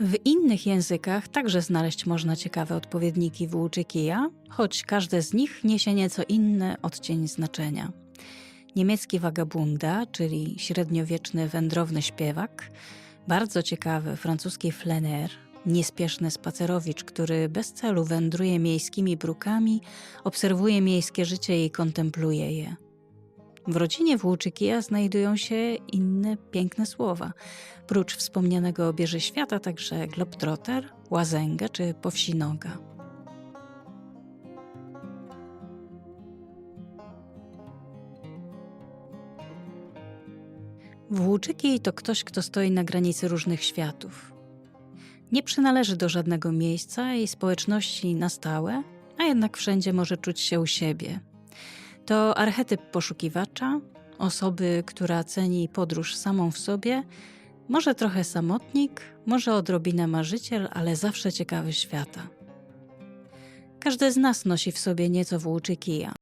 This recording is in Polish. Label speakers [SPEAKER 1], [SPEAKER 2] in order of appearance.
[SPEAKER 1] W innych językach także znaleźć można ciekawe odpowiedniki włóczy kija, choć każde z nich niesie nieco inny odcień znaczenia. Niemiecki Vagabunda, czyli średniowieczny wędrowny śpiewak, bardzo ciekawy francuski flaner, niespieszny spacerowicz, który bez celu wędruje miejskimi brukami, obserwuje miejskie życie i kontempluje je. W rodzinie Włóczykija znajdują się inne piękne słowa. Prócz wspomnianego bierze świata także globtrotter, łazęga czy powsinoga. Włóczyki to ktoś, kto stoi na granicy różnych światów. Nie przynależy do żadnego miejsca i społeczności na stałe, a jednak wszędzie może czuć się u siebie. To archetyp poszukiwacza, osoby, która ceni podróż samą w sobie, może trochę samotnik, może odrobinę marzyciel, ale zawsze ciekawy świata. Każdy z nas nosi w sobie nieco włóczy kija.